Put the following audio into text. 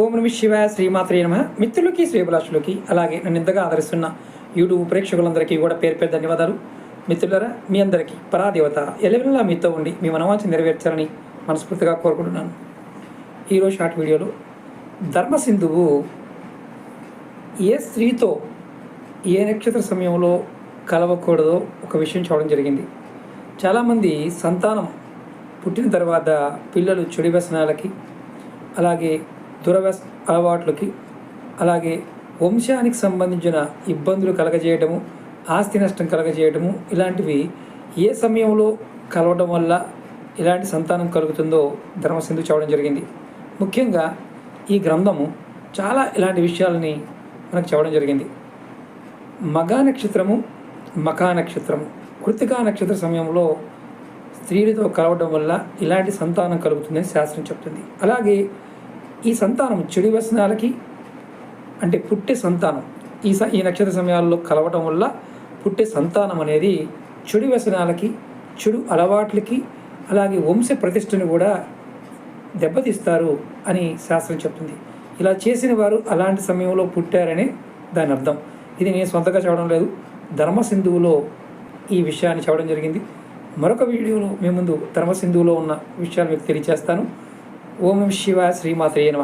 ఓం Nami శివాయ శ్రీమాత్రే నమ. మిత్రులకి శ్రీభిలాషులకి అలాగే నన్ను ఇంతగా ఆదరిస్తున్న యూట్యూబ్ ప్రేక్షకులందరికీ కూడా పేరు పేరు ధన్యవాదాలు. మిత్రులరా మీ అందరికీ పరాదేవత ఎలవెల్లా మీతో ఉండి మీ మనవాంచి నెరవేర్చాలని మనస్ఫూర్తిగా కోరుకుంటున్నాను. ఈరోజు షార్ట్ వీడియోలో ధర్మసింధువు ఏ స్త్రీతో ఏ నక్షత్ర సమయంలో కలవకూడదో ఒక విషయం చూడడం జరిగింది. చాలామంది సంతానం పుట్టిన తర్వాత పిల్లలు చెడు వ్యసనాలకి అలాగే దురవ్యస అలవాట్లకి అలాగే వంశానికి సంబంధించిన ఇబ్బందులు కలగజేయటము ఆస్తి నష్టం కలగజేయటము ఇలాంటివి ఏ సమయంలో కలవడం వల్ల ఇలాంటి సంతానం కలుగుతుందో ధర్మసింధు చెప్పడం జరిగింది. ముఖ్యంగా ఈ గ్రంథము చాలా ఇలాంటి విషయాలని మనకు చెప్పడం జరిగింది. మగా నక్షత్రము మకా నక్షత్రము. కృతికా నక్షత్ర సమయంలో స్త్రీలతో కలవడం వల్ల ఇలాంటి సంతానం కలుగుతుందని శాస్త్రం చెప్తుంది. అలాగే ఈ సంతానం చెడు వ్యసనాలకి అంటే పుట్టే సంతానం. ఈ స ఈ నక్షత్ర సమయాల్లో కలవటం వల్ల పుట్టే సంతానం అనేది చెడు వ్యసనాలకి చెడు అలవాట్లకి అలాగే వంశ ప్రతిష్టను కూడా దెబ్బతీస్తారు అని శాస్త్రం చెప్తుంది. ఇలా చేసిన వారు అలాంటి సమయంలో పుట్టారని దాని అర్థం. ఇది నేను సొంతగా చెప్పడం లేదు. ధర్మసింధువులో ఈ విషయాన్ని చెప్పడం జరిగింది. మరొక వీడియోలో మీ ముందు ధర్మసింధువులో ఉన్న విషయాలు మీకు తెలియజేస్తాను ఓం శివ శ్రీమాత్రే నమ.